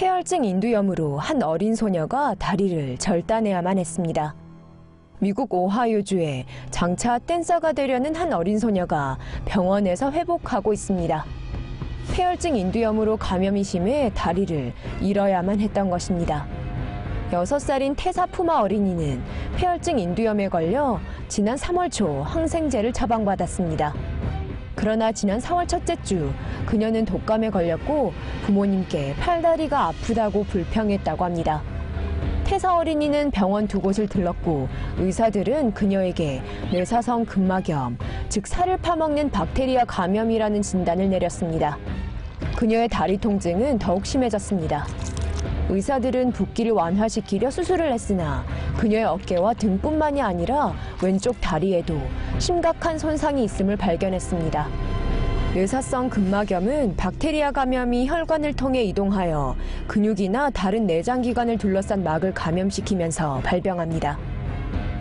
폐혈증 인두염으로 한 어린 소녀가 다리를 절단해야만 했습니다. 미국 오하이오주에 장차 댄서가 되려는 한 어린 소녀가 병원에서 회복하고 있습니다. 폐혈증 인두염으로 감염이 심해 다리를 잃어야만 했던 것입니다. 6살인 태사 푸마 어린이는 폐혈증 인두염에 걸려 지난 3월 초 항생제를 처방받았습니다. 그러나 지난 4월 첫째 주 그녀는 독감에 걸렸고 부모님께 팔다리가 아프다고 불평했다고 합니다. 태사 어린이는 병원 두 곳을 들렀고 의사들은 그녀에게 뇌사성 근막염, 즉 살을 파먹는 박테리아 감염이라는 진단을 내렸습니다. 그녀의 다리 통증은 더욱 심해졌습니다. 의사들은 붓기를 완화시키려 수술을 했으나 그녀의 어깨와 등뿐만이 아니라 왼쪽 다리에도 심각한 손상이 있음을 발견했습니다. 뇌사성 근막염은 박테리아 감염이 혈관을 통해 이동하여 근육이나 다른 내장 기관을 둘러싼 막을 감염시키면서 발병합니다.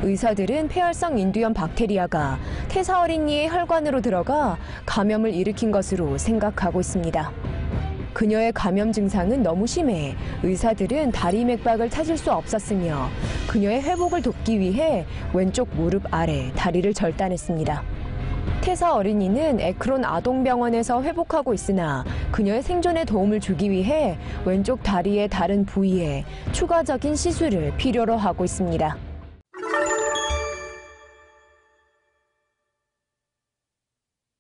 의사들은 폐혈성 인두염 박테리아가 태사 어린이의 혈관으로 들어가 감염을 일으킨 것으로 생각하고 있습니다. 그녀의 감염 증상은 너무 심해 의사들은 다리 맥박을 찾을 수 없었으며 그녀의 회복을 돕기 위해 왼쪽 무릎 아래 다리를 절단했습니다. 태사 어린이는 에크론 아동병원에서 회복하고 있으나 그녀의 생존에 도움을 주기 위해 왼쪽 다리의 다른 부위에 추가적인 시술을 필요로 하고 있습니다.